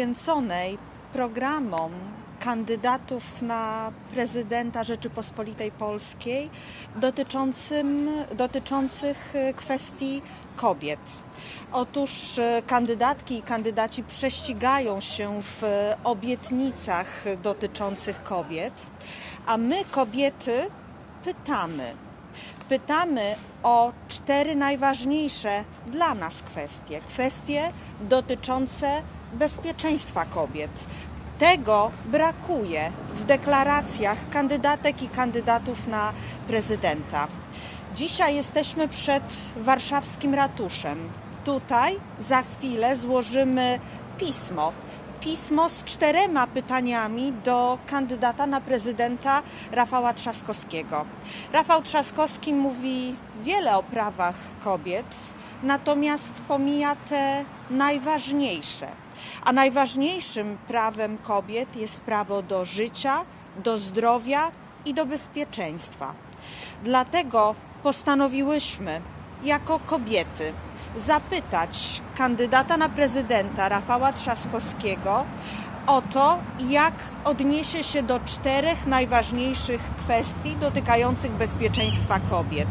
poświęconej programom kandydatów na prezydenta Rzeczypospolitej Polskiej dotyczącym, dotyczących e, kwestii kobiet. Otóż e, kandydatki i kandydaci prześcigają się w e, obietnicach dotyczących kobiet, a my kobiety pytamy. Pytamy o cztery najważniejsze dla nas kwestie. Kwestie dotyczące bezpieczeństwa kobiet. Tego brakuje w deklaracjach kandydatek i kandydatów na prezydenta. Dzisiaj jesteśmy przed warszawskim ratuszem. Tutaj za chwilę złożymy pismo. Pismo z czterema pytaniami do kandydata na prezydenta Rafała Trzaskowskiego. Rafał Trzaskowski mówi wiele o prawach kobiet, natomiast pomija te najważniejsze. A najważniejszym prawem kobiet jest prawo do życia, do zdrowia i do bezpieczeństwa. Dlatego postanowiłyśmy jako kobiety zapytać kandydata na prezydenta Rafała Trzaskowskiego o to, jak odniesie się do czterech najważniejszych kwestii dotykających bezpieczeństwa kobiet.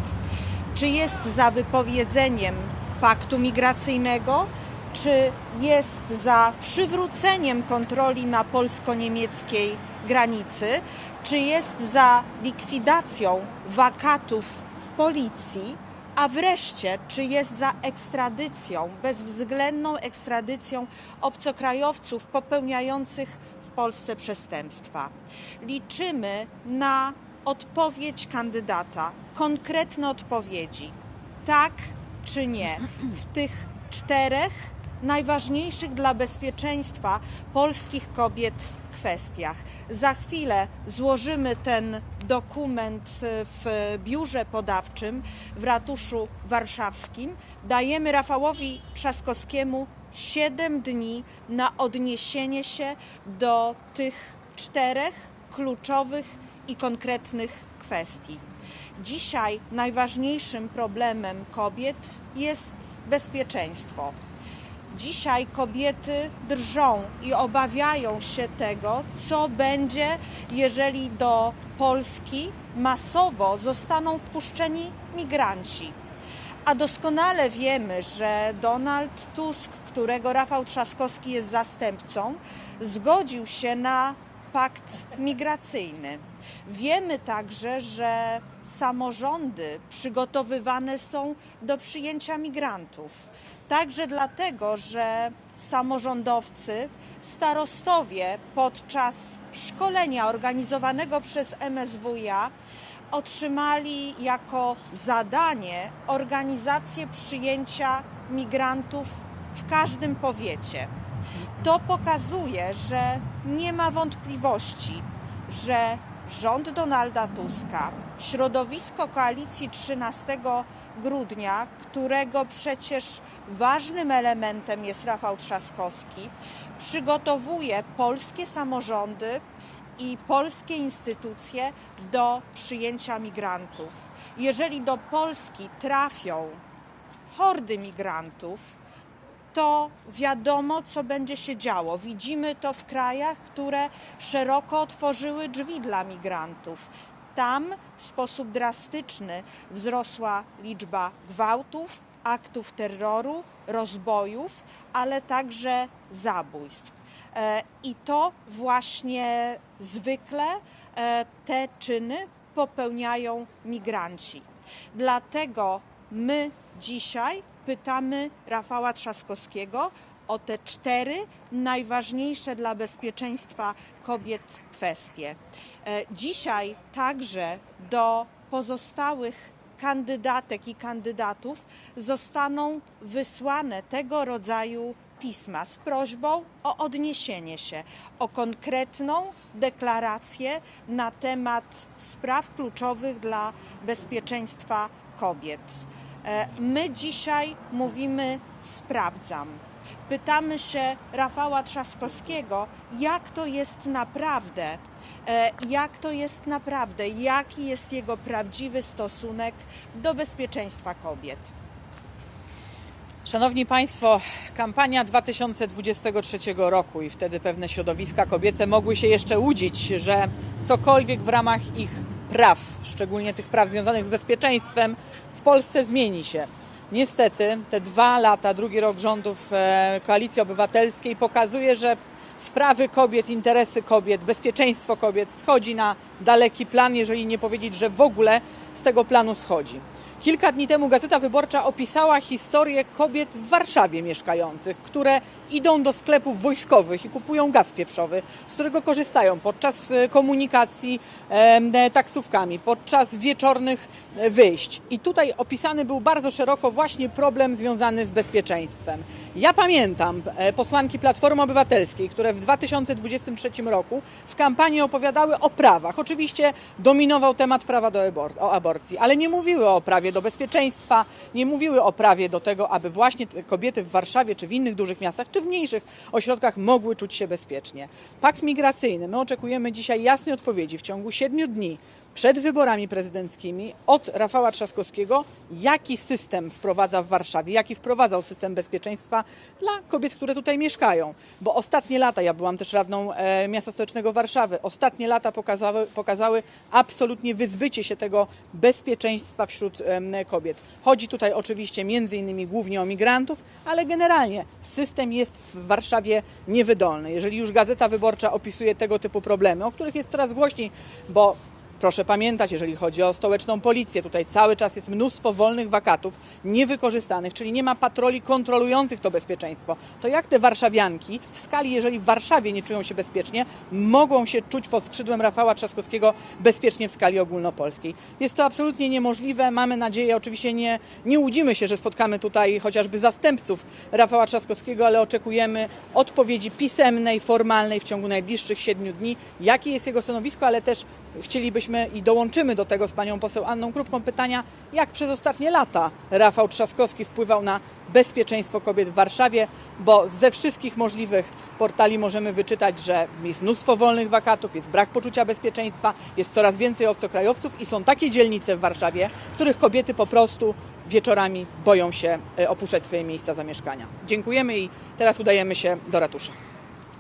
Czy jest za wypowiedzeniem paktu migracyjnego, czy jest za przywróceniem kontroli na polsko-niemieckiej granicy, czy jest za likwidacją wakatów w policji, a wreszcie, czy jest za ekstradycją, bezwzględną ekstradycją obcokrajowców popełniających w Polsce przestępstwa. Liczymy na odpowiedź kandydata, konkretne odpowiedzi. Tak czy nie w tych czterech najważniejszych dla bezpieczeństwa polskich kobiet kwestiach. Za chwilę złożymy ten dokument w biurze podawczym w ratuszu warszawskim. Dajemy Rafałowi Trzaskowskiemu 7 dni na odniesienie się do tych czterech kluczowych i konkretnych kwestii. Dzisiaj najważniejszym problemem kobiet jest bezpieczeństwo. Dzisiaj kobiety drżą i obawiają się tego, co będzie, jeżeli do Polski masowo zostaną wpuszczeni migranci. A doskonale wiemy, że Donald Tusk, którego Rafał Trzaskowski jest zastępcą, zgodził się na pakt migracyjny. Wiemy także, że samorządy przygotowywane są do przyjęcia migrantów. Także dlatego, że samorządowcy, starostowie podczas szkolenia organizowanego przez MSWiA otrzymali jako zadanie organizację przyjęcia migrantów w każdym powiecie. To pokazuje, że nie ma wątpliwości, że rząd Donalda Tuska, środowisko koalicji 13 grudnia, którego przecież ważnym elementem jest Rafał Trzaskowski, przygotowuje polskie samorządy i polskie instytucje do przyjęcia migrantów. Jeżeli do Polski trafią hordy migrantów, to wiadomo, co będzie się działo. Widzimy to w krajach, które szeroko otworzyły drzwi dla migrantów. Tam w sposób drastyczny wzrosła liczba gwałtów, aktów terroru, rozbojów, ale także zabójstw. E, I to właśnie zwykle e, te czyny popełniają migranci. Dlatego my dzisiaj pytamy Rafała Trzaskowskiego o te cztery najważniejsze dla bezpieczeństwa kobiet kwestie. E, Dzisiaj także do pozostałych kandydatek i kandydatów zostaną wysłane tego rodzaju pisma z prośbą o odniesienie się, o konkretną deklarację na temat spraw kluczowych dla bezpieczeństwa kobiet. E, My dzisiaj mówimy sprawdzam. Pytamy się Rafała Trzaskowskiego, jak to jest naprawdę, e, jak to jest naprawdę, jaki jest jego prawdziwy stosunek do bezpieczeństwa kobiet. Szanowni Państwo, kampania 2023 roku i wtedy pewne środowiska kobiece mogły się jeszcze łudzić, że cokolwiek w ramach ich praw, szczególnie tych praw związanych z bezpieczeństwem, w Polsce zmieni się. Niestety te dwa lata, drugi rok rządów e, Koalicji Obywatelskiej pokazuje, że sprawy kobiet, interesy kobiet, bezpieczeństwo kobiet schodzi na daleki plan, jeżeli nie powiedzieć, że w ogóle z tego planu schodzi. Kilka dni temu Gazeta Wyborcza opisała historię kobiet w Warszawie mieszkających, które idą do sklepów wojskowych i kupują gaz pieprzowy, z którego korzystają podczas e, komunikacji e, taksówkami, podczas wieczornych e, wyjść. I tutaj opisany był bardzo szeroko właśnie problem związany z bezpieczeństwem. Ja pamiętam posłanki Platformy Obywatelskiej, które w 2023 roku w kampanii opowiadały o prawach. Oczywiście dominował temat prawa do o aborcji, ale nie mówiły o prawie do bezpieczeństwa, nie mówiły o prawie do tego, aby właśnie kobiety w Warszawie czy w innych dużych miastach, czy w mniejszych ośrodkach mogły czuć się bezpiecznie. Pakt migracyjny. My oczekujemy dzisiaj jasnej odpowiedzi w ciągu siedmiu dni przed wyborami prezydenckimi od Rafała Trzaskowskiego, jaki system wprowadza w Warszawie, jaki wprowadzał system bezpieczeństwa dla kobiet, które tutaj mieszkają. Bo ostatnie lata, ja byłam też radną e, miasta stołecznego Warszawy, ostatnie lata pokazały, pokazały absolutnie wyzbycie się tego bezpieczeństwa wśród em, kobiet. Chodzi tutaj oczywiście między innymi głównie o migrantów, ale generalnie system jest w Warszawie niewydolny. Jeżeli już Gazeta Wyborcza opisuje tego typu problemy, o których jest coraz głośniej, bo Proszę pamiętać, jeżeli chodzi o stołeczną policję, tutaj cały czas jest mnóstwo wolnych wakatów niewykorzystanych, czyli nie ma patroli kontrolujących to bezpieczeństwo. To jak te warszawianki w skali, jeżeli w Warszawie nie czują się bezpiecznie, mogą się czuć pod skrzydłem Rafała Trzaskowskiego bezpiecznie w skali ogólnopolskiej? Jest to absolutnie niemożliwe. Mamy nadzieję, oczywiście nie, nie łudzimy się, że spotkamy tutaj chociażby zastępców Rafała Trzaskowskiego, ale oczekujemy odpowiedzi pisemnej, formalnej w ciągu najbliższych siedmiu dni, jakie jest jego stanowisko, ale też chcielibyśmy i dołączymy do tego z panią poseł Anną Krupką pytania, jak przez ostatnie lata Rafał Trzaskowski wpływał na bezpieczeństwo kobiet w Warszawie, bo ze wszystkich możliwych portali możemy wyczytać, że jest mnóstwo wolnych wakatów, jest brak poczucia bezpieczeństwa, jest coraz więcej obcokrajowców i są takie dzielnice w Warszawie, w których kobiety po prostu wieczorami boją się e, opuszczać swoje miejsca zamieszkania. Dziękujemy i teraz udajemy się do ratusza.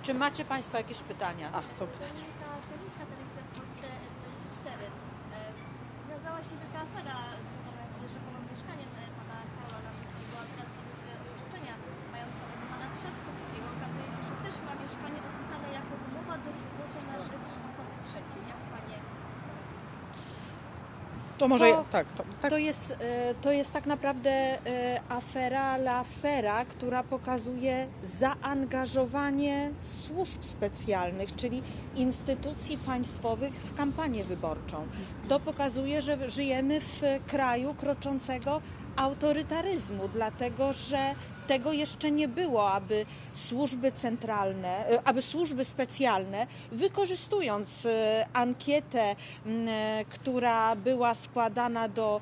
Czy macie Państwo jakieś pytania? A, są pytania. Się wielka afera związana z rzekomym mieszkaniem e, pana Karola Nawrockiego, a teraz według e, oświadczenia majątkowego pana Trzaskowskiego okazuje się, że też ma mieszkanie opisane jako umowa dożywotnia na rzecz osoby trzeciej. Jak Panie to skomentują? To może. To- tak, to, tak. To jest, e, to jest tak naprawdę e, afera la afera, która pokazuje zaangażowanie służb specjalnych, czyli instytucji państwowych w kampanię wyborczą. To pokazuje, że żyjemy w kraju kroczącego autorytaryzmu, dlatego że tego jeszcze nie było, aby służby centralne, e, aby służby specjalne, wykorzystując e, ankietę, e, która była składana do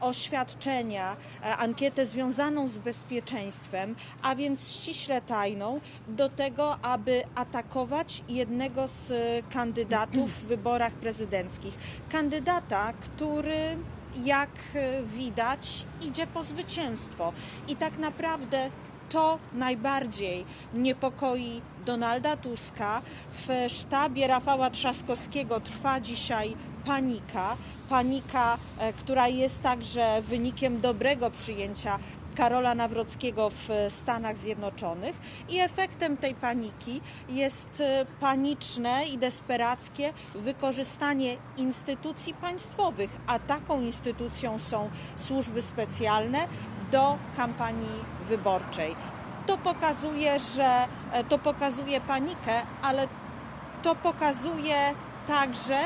oświadczenia, ankietę związaną z bezpieczeństwem, a więc ściśle tajną, do tego, aby atakować jednego z kandydatów w wyborach prezydenckich. Kandydata, który jak e, widać, idzie po zwycięstwo. I tak naprawdę to najbardziej niepokoi Donalda Tuska. W sztabie Rafała Trzaskowskiego trwa dzisiaj panika. Panika, e, która jest także wynikiem dobrego przyjęcia Karola Nawrockiego w Stanach Zjednoczonych i efektem tej paniki jest e, paniczne i desperackie wykorzystanie instytucji państwowych, a taką instytucją są służby specjalne do kampanii wyborczej. To pokazuje, że e, to pokazuje panikę, ale to pokazuje także,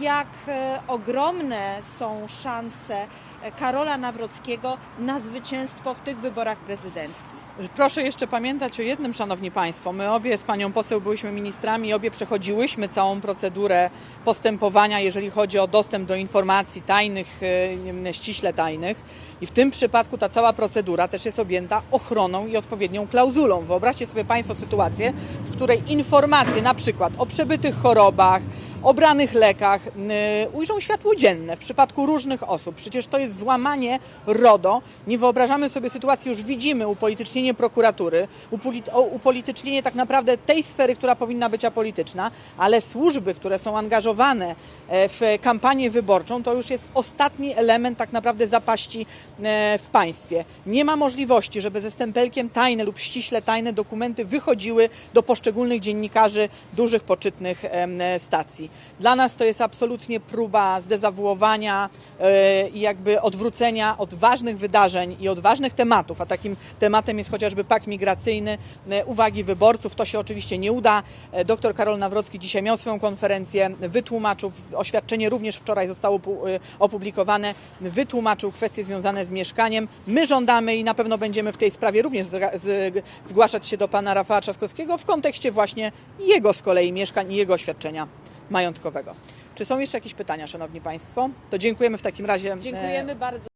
jak e, ogromne są szanse e, Karola Nawrockiego na zwycięstwo w tych wyborach prezydenckich. Proszę jeszcze pamiętać o jednym, Szanowni Państwo. My obie z Panią poseł byłyśmy ministrami obie przechodziłyśmy całą procedurę postępowania, jeżeli chodzi o dostęp do informacji tajnych, e, ściśle tajnych. I w tym przypadku ta cała procedura też jest objęta ochroną i odpowiednią klauzulą. Wyobraźcie sobie Państwo sytuację, w której informacje na przykład o przebytych chorobach, obranych lekach y, ujrzą światło dzienne w przypadku różnych osób. Przecież to jest złamanie RODO. Nie wyobrażamy sobie sytuacji, już widzimy upolitycznienie prokuratury, upolitycznienie tak naprawdę tej sfery, która powinna być apolityczna, ale służby, które są angażowane e, w kampanię wyborczą, to już jest ostatni element tak naprawdę zapaści e, w państwie. Nie ma możliwości, żeby ze stempelkiem tajne lub ściśle tajne dokumenty wychodziły do poszczególnych dziennikarzy dużych, poczytnych em, stacji. Dla nas to jest absolutnie próba zdezawuowania e, i jakby odwrócenia od ważnych wydarzeń i od ważnych tematów, a takim tematem jest chociażby pakt migracyjny, e, uwagi wyborców. To się oczywiście nie uda. E, Doktor Karol Nawrocki dzisiaj miał swoją konferencję, wytłumaczył, oświadczenie również wczoraj zostało pu- opublikowane, wytłumaczył kwestie związane z mieszkaniem. My żądamy i na pewno będziemy w tej sprawie również zgłaszać się do pana Rafała Trzaskowskiego w kontekście właśnie jego z kolei mieszkań i jego oświadczenia majątkowego. Czy są jeszcze jakieś pytania, szanowni państwo? To dziękujemy w takim razie. e, Dziękujemy bardzo.